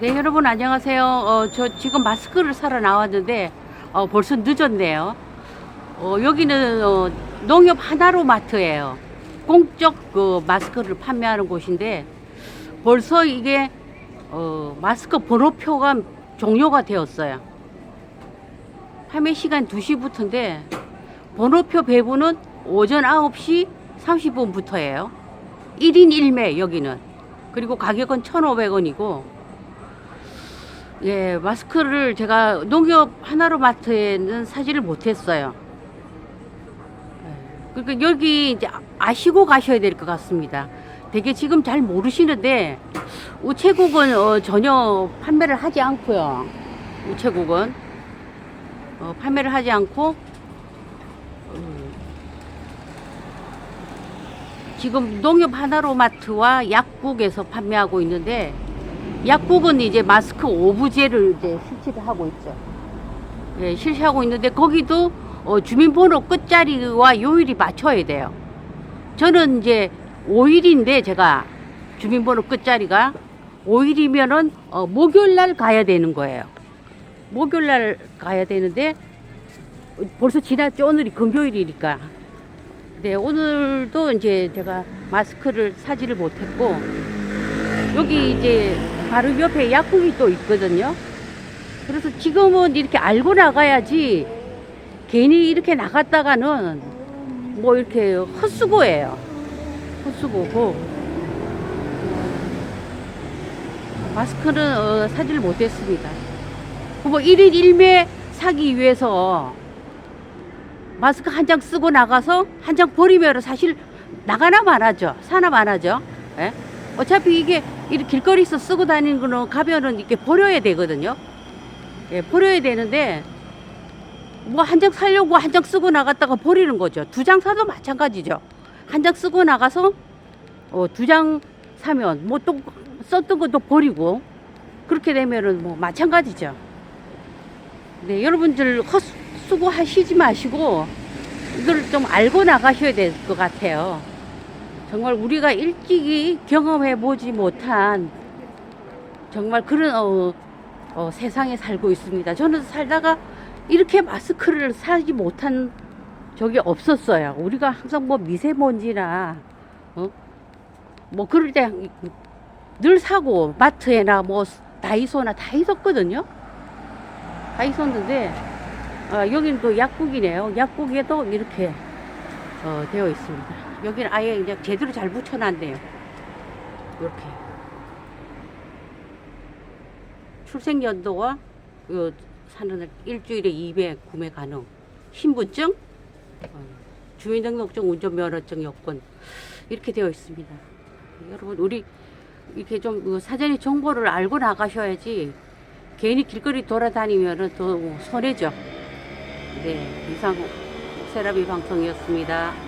네, 여러분 안녕하세요. 어, 저 지금 마스크를 사러 나왔는데 어, 벌써 늦었네요. 어, 여기는 어, 농협 하나로 마트예요. 공적 그 마스크를 판매하는 곳인데 벌써 이게 어, 마스크 번호표가 종료가 되었어요. 판매 시간 2시부터인데 번호표 배부는 오전 9시 30분부터예요. 1인 1매 여기는. 그리고 가격은 1,500원이고 예, 마스크를 제가 농협 하나로 마트에는 사지를 못했어요. 예, 그러니까 여기 이제 아시고 가셔야 될 것 같습니다. 되게 지금 잘 모르시는데 우체국은 어, 전혀 판매를 하지 않고요. 우체국은 어, 판매를 하지 않고 음, 지금 농협 하나로 마트와 약국에서 판매하고 있는데 약국은 이제 마스크 오브제를 이제 실시를 하고 있죠. 예, 실시하고 있는데 거기도 어, 주민번호 끝자리와 요일이 맞춰야 돼요. 저는 이제 5일인데 제가 주민번호 끝자리가 5일이면은 어, 목요일 날 가야 되는 거예요. 목요일 날 가야 되는데 벌써 지났죠. 오늘이 금요일이니까. 네, 오늘도 이제 제가 마스크를 사지를 못했고 여기 이제 바로 옆에 약국이 또 있거든요. 그래서 지금은 이렇게 알고 나가야지 괜히 이렇게 나갔다가는 뭐 이렇게 헛수고예요. 헛수고고 마스크는 어, 사지를 못했습니다. 뭐 1인 1매 사기 위해서 마스크 한 장 쓰고 나가서 한 장 버리면 사실 나가나 말하죠. 사나 말하죠. 예? 어차피 이게 이렇게 길거리에서 쓰고 다니는 거는 가면은 이렇게 버려야 되거든요. 예, 버려야 되는데 뭐 한 장 살려고 한 장 쓰고 나갔다가 버리는 거죠. 두 장 사도 마찬가지죠. 한 장 쓰고 나가서 어, 두 장 사면 뭐 또 썼던 것도 버리고 그렇게 되면은 뭐 마찬가지죠. 네, 여러분들 헛수고 하시지 마시고 이걸 좀 알고 나가셔야 될 것 같아요. 정말 우리가 일찍이 경험해 보지 못한 정말 그런 어, 어, 세상에 살고 있습니다. 저는 살다가 이렇게 마스크를 사지 못한 적이 없었어요. 우리가 항상 뭐 미세먼지나 어? 뭐 그럴 때 늘 사고 마트에나 뭐 다이소나 다 있었거든요. 다 있었는데 아, 여기는 또 약국이네요. 약국에도 이렇게 어, 되어 있습니다. 여기는 아예 그냥 제대로 잘 붙여놨네요. 이렇게 출생 연도와 요 사는 날 일주일에 2회 구매 가능. 신분증, 어, 주민등록증, 운전면허증 여권 이렇게 되어 있습니다. 여러분 우리 이렇게 좀그 사전에 정보를 알고 나가셔야지 괜히 길거리 돌아다니면은 더 손해죠. 네, 이상 세라비 방송이었습니다.